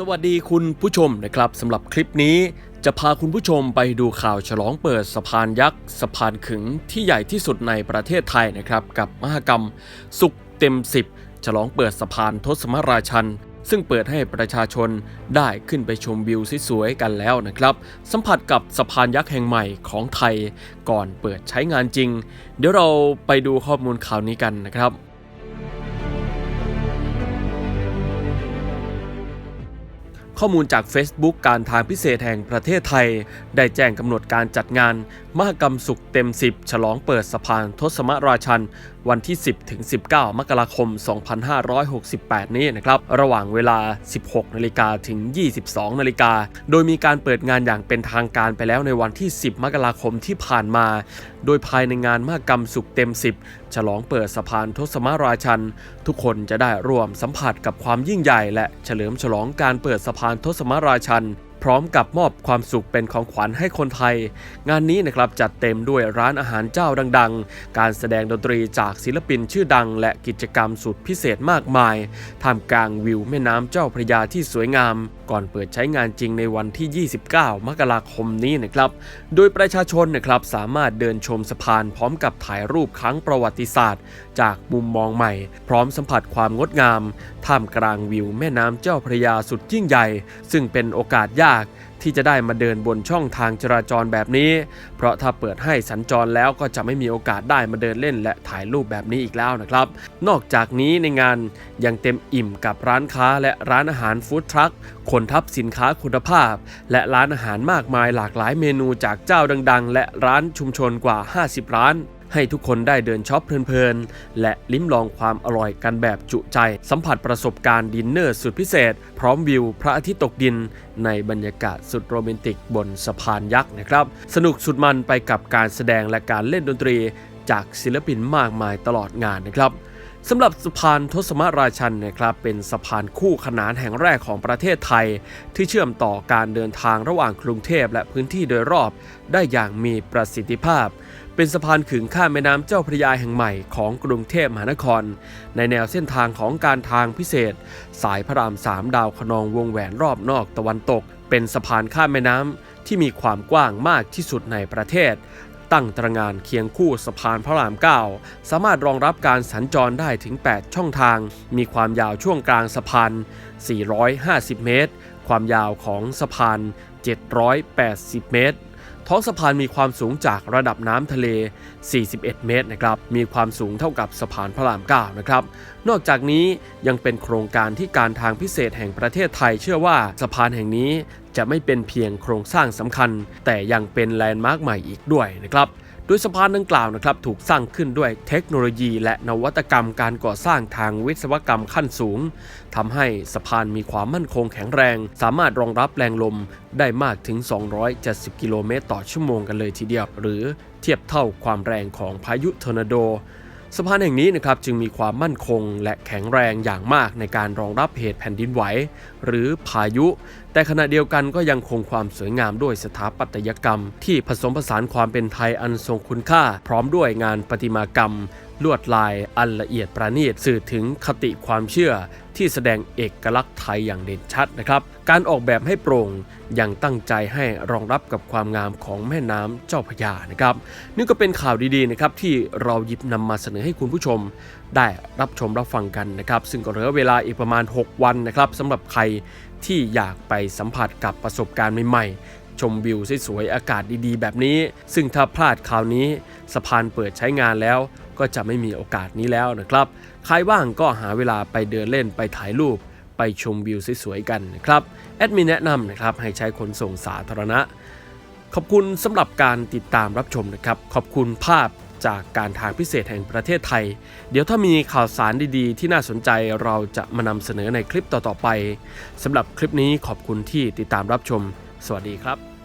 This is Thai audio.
สวัสดีคุณผู้ชมนะครับสำหรับคลิปนี้จะพาคุณผู้ชมไปดูข่าวฉลองเปิดสะพานยักษ์สะพานขึงที่ใหญ่ที่สุดในประเทศไทยนะครับ กับมหกรรม สุขเต็ม 10 ฉลองเปิดสะพานทศมราชัน ซึ่งเปิดให้ประชาชนได้ขึ้นไปชมวิวสวยๆกันแล้วนะครับ สัมผัสกับสะพานยักษ์แห่งใหม่ของไทย ก่อนเปิดใช้งานจริง เดี๋ยวเราไปดูข้อมูลข่าวนี้กันนะครับ ข้อมูลจาก Facebook การทางพิเศษแห่งประเทศไทย ได้แจ้งกำหนดการจัดงาน มหกรรมสุขเต็ม 10 ฉลองเปิดสะพานทศมราชัน วันที่ 10 ถึง 19 มกราคม 2568 นี้นะครับ ระหว่างเวลา 16 นาฬิกาถึง 22 นาฬิกา โดยมีการเปิดงานอย่างเป็นทางการไปแล้วในวันที่ 10 มกราคมที่ผ่านมา โดยภายในงานมหกรรมสุขเต็ม 10 ฉลองเปิดสะพานทศมราชัน ทุกคนจะได้ร่วมสัมผัสกับความยิ่งใหญ่ และเฉลิมฉลองการเปิดสะพานทศมราชัน พร้อมกับมอบความสุขเป็นของขวัญให้คนไทย งานนี้นะครับจัดเต็มด้วยร้านอาหารเจ้าดังๆ การแสดงดนตรีจากศิลปินชื่อดัง และกิจกรรมสุดพิเศษมากมายท่ามกลางวิวแม่น้ำเจ้าพระยาที่สวยงาม ก่อนเปิดใช้งานจริงในวันที่ 29 มกราคมนี้นะครับ โดยประชาชนนะครับสามารถเดินชมสะพานพร้อมกับถ่ายรูปครั้งประวัติศาสตร์ จากมุมมองใหม่ พร้อมสัมผัสความงดงาม ท่ามกลางวิวแม่น้ำเจ้าพระยาสุดยิ่งใหญ่ ซึ่งเป็นโอกาสยากที่จะได้มาเดินบนช่องทางจราจรแบบนี้ เพราะถ้าเปิดให้สัญจรแล้วก็จะไม่มีโอกาสได้มาเดินเล่นและถ่ายรูปแบบนี้อีกแล้วนะครับ นอกจากนี้ในงานยังเต็มอิ่มกับร้านค้าและร้านอาหารฟู้ดทรัคคนทับสินค้าคุณภาพ และร้านอาหารมากมายหลากหลายเมนูจากเจ้าดัง ๆ และร้านชุมชนกว่า 50 ร้าน ให้ทุกคนได้เดินช็อปเพลินๆ และลิ้มลองความอร่อยกันแบบจุใจ สัมผัสประสบการณ์ดินเนอร์สุดพิเศษ พร้อมวิวพระอาทิตย์ตกดิน ในบรรยากาศสุดโรแมนติกบนสะพานยักษ์นะครับ สนุกสุดมันไปกับการแสดงและการเล่นดนตรี จากศิลปินมากมายตลอดงานนะครับสำหรับสะพานทศมราชันนะครับเป็นสะพานคู่ขนานแห่งแรกของประเทศไทย ที่เชื่อมต่อการเดินทางระหว่างกรุงเทพและพื้นที่โดยรอบ ได้อย่างมีประสิทธิภาพ เป็นสะพานขึงข้ามแม่น้ำเจ้าพระยาแห่งใหม่ของกรุงเทพมหานคร ในแนวเส้นทางของการทางพิเศษ สายพระรามสามดาวคะนองวงแหวนรอบนอกตะวันตก เป็นสะพานข้ามแม่น้ำที่มีความกว้างมากที่สุดในประเทศ ตั้งตระงานเคียงคู่สะพานพระราม 9 สามารถรองรับการสัญจรได้ถึง 8 ช่องทาง มีความยาวช่วงกลางสะพาน 450 เมตร ความยาวของสะพาน 780 เมตร ท้องสะพานมีความสูงจากระดับน้ำทะเล 41 เมตรนะครับ มีความสูงเท่ากับสะพานพระราม 9 นะครับ นอกจากนี้ยังเป็นโครงการที่การทางพิเศษแห่งประเทศไทย เชื่อว่าสะพานแห่งนี้จะไม่เป็นเพียงโครงสร้างสำคัญ แต่ยังเป็นแลนด์มาร์กใหม่อีกด้วยนะครับ โดยสะพานดังกล่าวนะครับถูกสร้างขึ้นด้วยเทคโนโลยี และนวัตกรรมการก่อสร้างทางวิศวกรรมขั้นสูงทำให้สะพานมีความมั่นคงแข็งแรง สามารถรองรับแรงลมได้มากถึง 270 กิโลเมตรต่อชั่วโมงกันเลยทีเดียว หรือเทียบเท่าความแรงของพายุทอร์นาโดสะพานแห่งนี้นะครับจึงมีความมั่นคงและแข็งแรงอย่างมากในการรองรับเหตุแผ่นดินไหว หรือพายุ แต่ขณะเดียวกันก็ยังคงความสวยงามด้วยสถาปัตยกรรม ที่ผสมผสานความเป็นไทยอันทรงคุณค่า พร้อมด้วยงานประติมากรรม ลวดลายอันละเอียดประณีตสื่อถึงคติความเชื่อ ที่แสดงเอกลักษณ์ไทยอย่างเด่นชัดนะครับ การออกแบบให้โปร่งยังตั้งใจให้รองรับกับความงามของแม่น้ำเจ้าพยานะครับนี่ก็เป็นข่าวดีๆนะครับที่เราหยิบนำมาเสนอให้คุณผู้ชมได้รับชมรับฟังกันนะครับ ซึ่งก็เหลือเวลาอีกประมาณ 6 วันนะครับสำหรับใครที่อยากไปสัมผัสกับประสบการณ์ใหม่ๆ ชมวิวสวยๆอากาศดีๆ แบบนี้ ซึ่งถ้าพลาดข่าวนี้สะพานเปิดใช้งานแล้ว ก็จะไม่มีโอกาสนี้แล้วนะครับใครว่างก็หาเวลาไปเดินเล่นไปถ่ายรูป ไปชมวิวสวยๆกันนะครับแอดมินแนะนำนะครับให้ใช้ขนส่งสาธารณะ ขอบคุณสำหรับการติดตามรับชมนะครับ ขอบคุณภาพ จากการทางพิเศษแห่งประเทศไทย เดี๋ยวถ้ามีข่าวสารดีๆ ที่น่าสนใจเราจะมานำเสนอในคลิปต่อๆไปสำหรับคลิปนี้ขอบคุณที่ติดตามรับชม สวัสดีครับ